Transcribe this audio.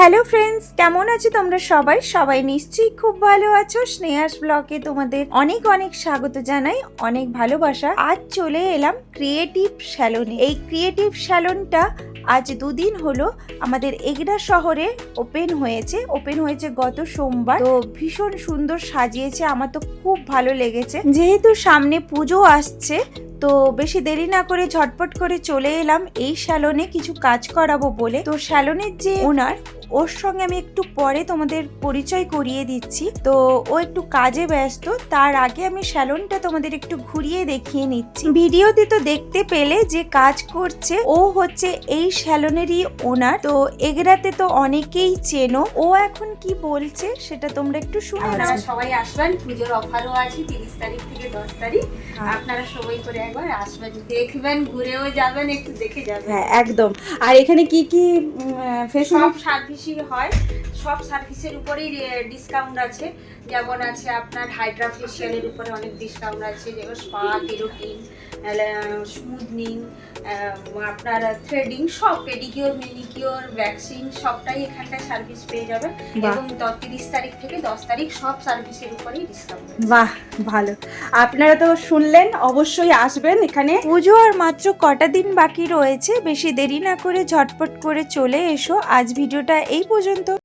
Hello friends কেমন আছো তোমরা সবাই? সবাই নিশ্চয়ই খুব ভালো আছো। স্নেহাস ব্লগে তোমাদের অনেক অনেক স্বাগত জানাই, অনেক ভালোবাসা। আজ চলে এলাম ক্রিয়েটিভ স্যালনে এই ক্রিয়েটিভ স্যালনটা আজ দুদিন হলো আমাদের এগরা শহরে ওপেন হয়েছে। ওপেন হয়েছে গত সোমবার। তো ভীষণ সুন্দর সাজিয়েছে। আমার তো খুব ভালো লেগেছে। যেহেতু সামনে পুজো আসছে তো বেশি দেরি না করে ঝটপট করে চলে এলাম। এই স্যালনে কিছু কাজ করাবো বলে। তো স্যালনের যে ওনার ওর সঙ্গে আমি একটু পরে তোমাদের পরিচয় করিয়ে দিচ্ছি। তো ও একটু কাজে ব্যস্ত তার আগে আমি স্যালনটা তোমাদের একটু ঘুরিয়ে দেখিয়ে নিচ্ছি। ভিডিওতে তো দেখতে পেলে যে কাজ করছে ও হচ্ছে এই স্যালনেরই ওনার তো এগরাতে তো অনেকেই চেনো। ও এখন কি বলছে সেটা তোমরা একটু শুনে নাও। সবাই আসবেন। পুজোর অফারও আছে তিরিশ তারিখ থেকে দশ তারিখ। হ্যাঁ। আপনারা সবাই করে একবার আসবেন দেখবেন ঘুরেও যাবেন একটু দেখে যাবেন। হ্যাঁ একদম। আর এখানে কি কি সব সার্ভিসই হয়। সব সার্ভিসের উপরেই ডিসকাউন্ট আছে। যেমন আছে আপনার হাইড্রা ফেশিয়ালের উপরে অনেক ডিসকাউন্ট আছে। যেমন স্পা কেরোটিন স্মুথনিং আপনার থ্রেডিং সব পেডিকিওর মেনিকিওর ভ্যাকসিন সবটাই এখানটায় সার্ভিস পেয়ে যাবেন। এবং তিরিশ তারিখ থেকে দশ তারিখ সব সার্ভিসের উপরেই ডিসকাউন্ট বাহ ভালো। আপনারা তো শুনলেন অবশ্যই আসবেন এখানে। পুজো আর মাত্র কটা দিন বাকি রয়েছে, বেশি দেরি না করে ঝটপট করে চলে এসো। আজ ভিডিওটা এই পর্যন্ত।